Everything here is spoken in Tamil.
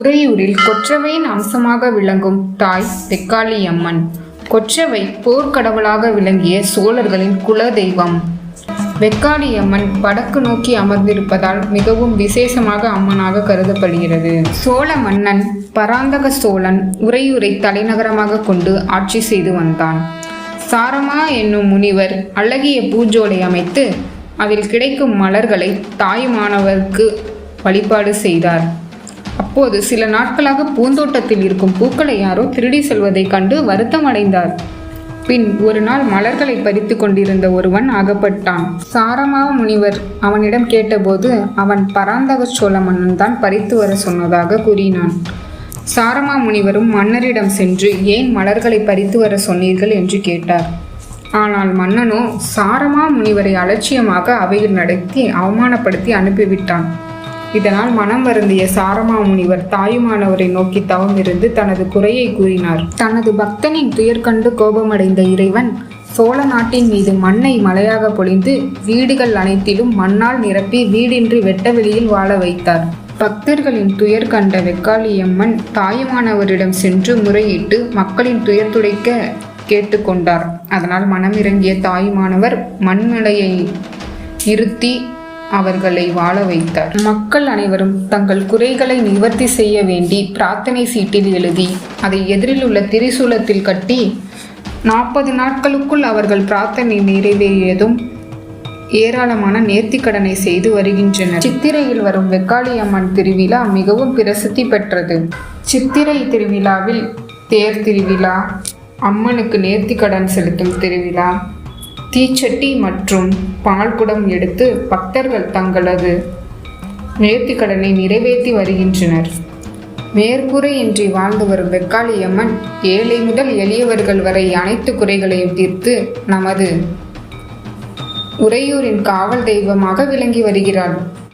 உறையூரில் கொற்றவையின் அம்சமாக விளங்கும் தாய் வெக்காளியம்மன் கொற்றவை போர்க்கடவுளாக விளங்கிய சோழர்களின் குல தெய்வம் வெக்காளியம்மன் வடக்கு நோக்கி அமர்ந்திருப்பதால் மிகவும் விசேஷமாக அம்மனாக கருதப்படுகிறது. சோழ மன்னன் பராந்தக சோழன் உறையூரை தலைநகரமாக கொண்டு ஆட்சி செய்து வந்தான். சாரமா என்னும் முனிவர் அழகிய பூஜோலை அமைத்து அதில் கிடைக்கும் மலர்களை தாயுமானவருக்கு வழிபாடு செய்தார். அப்போது சில நாட்களாக பூந்தோட்டத்தில் இருக்கும் பூக்களை யாரோ திருடி செல்வதைக் கண்டு வருத்தம் அடைந்தார். பின் ஒரு நாள் மலர்களை பறித்து கொண்டிருந்த ஒருவன் அகப்பட்டான். சாரமா முனிவர் அவனிடம் கேட்டபோது அவன் பராந்தக சோழ மன்னன் தான் பறித்து வர சொன்னதாக கூறினான். சாரமா முனிவரும் மன்னரிடம் சென்று ஏன் மலர்களை பறித்து வர சொன்னீர்கள் என்று கேட்டார். ஆனால் மன்னனோ சாரமா முனிவரை அலட்சியமாக அவையில் நடத்தி அவமானப்படுத்தி அனுப்பிவிட்டான். இதனால் மனம் வருந்திய சாரமா முனிவர் தாயுமானவரை நோக்கி தவம் இருந்து தனது குறையை கூறினார். தனது பக்தனின் துயர் கண்டு கோபமடைந்த இறைவன் சோழ நாட்டின் மீது மண்ணை மலையாக பொழிந்து வீடுகள் அனைத்திலும் மண்ணால் நிரப்பி வீடின்றி வெட்ட வெளியில் வாழ வைத்தார். பக்தர்களின் துயர் கண்ட வெக்காளியம்மன் தாயுமானவரிடம் சென்று முறையிட்டு மக்களின் துயர் துடைக்க கேட்டுக்கொண்டார். அதனால் மனமிறங்கிய தாயுமானவர் மண்மலையை நிறுத்தி அவர்களை வாழ வைத்தார். மக்கள் அனைவரும் தங்கள் குறைகளை நிவர்த்தி செய்ய வேண்டி பிரார்த்தனை சீட்டில் எழுதி அதை எதிரில் உள்ள திரிசூலத்தில் கட்டி நாற்பது நாட்களுக்குள் அவர்கள் பிரார்த்தனை நிறைவேறியதும் ஏராளமான நேர்த்திக்கடனை செய்து வருகின்றனர். சித்திரையில் வரும் வெக்காளியம்மன் திருவிழா மிகவும் பிரசித்தி பெற்றது. சித்திரை திருவிழாவில் தேர் திருவிழா அம்மனுக்கு நேர்த்திக்கடன் செலுத்தும் திருவிழா தீச்சட்டி மற்றும் பால்குடம் எடுத்து பக்தர்கள் தங்களது நேர்த்திக்கடனை நிறைவேற்றி வருகின்றனர். மேற்கூரையின்றி வாழ்ந்து வரும் வெக்காளியம்மன் ஏழை முதல் எளியவர்கள் வரை அனைத்து குறைகளையும் தீர்த்து நமது உறையூரின் காவல் தெய்வமாக விளங்கி வருகிறாள்